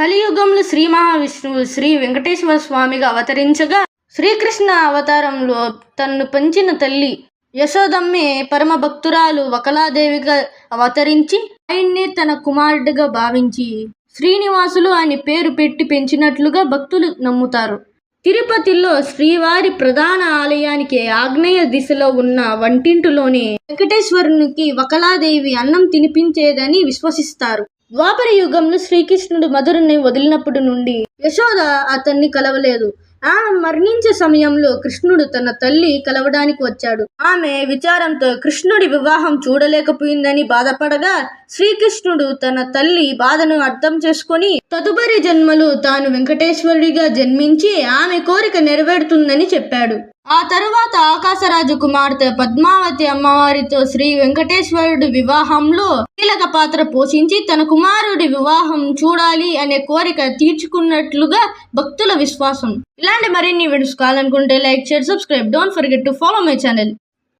కలియుగంలో శ్రీ మహావిష్ణువు శ్రీ వెంకటేశ్వర స్వామిగా అవతరించగా శ్రీకృష్ణ అవతారంలో తన్ను పెంచిన తల్లి యశోదమ్మే పరమ భక్తురాలు వకలాదేవిగా అవతరించి ఆయన్ని తన కుమారుడిగా భావించి శ్రీనివాసులు అని పేరు పెట్టి పెంచినట్లుగా భక్తులు నమ్ముతారు. తిరుపతిలో శ్రీవారి ప్రధాన ఆలయానికి ఆగ్నేయ దిశలో ఉన్న వంటింటిలోనే వెంకటేశ్వరునికి వకలాదేవి అన్నం తినిపించేదని విశ్వసిస్తారు. ద్వాపర యుగంలో శ్రీకృష్ణుడు మధురని వదిలినప్పటి నుండి యశోద అతన్ని కలవలేదు. ఆమె మరణించే సమయంలో కృష్ణుడు తన తల్లి కలవడానికి వచ్చాడు. ఆమె విచారంతో కృష్ణుడి వివాహం చూడలేకపోయిందని బాధపడగా శ్రీకృష్ణుడు తన తల్లి బాధను అర్థం చేసుకొని తదుపరి జన్మలు తాను వెంకటేశ్వరుడిగా జన్మించి ఆమె కోరిక నెరవేరుతుందని చెప్పాడు. ఆ తరువాత ఆకాశరాజు కుమార్తె పద్మావతి అమ్మవారితో శ్రీ వెంకటేశ్వరుడి వివాహంలో కీలక పాత్ర పోషించి తన కుమారుడి వివాహం చూడాలి అనే కోరిక తీర్చుకున్నట్లుగా భక్తుల విశ్వాసం. ఇలాంటి మరిన్ని వీడియోస్ కావాలనుకుంటే like share subscribe. Don't forget to follow my channel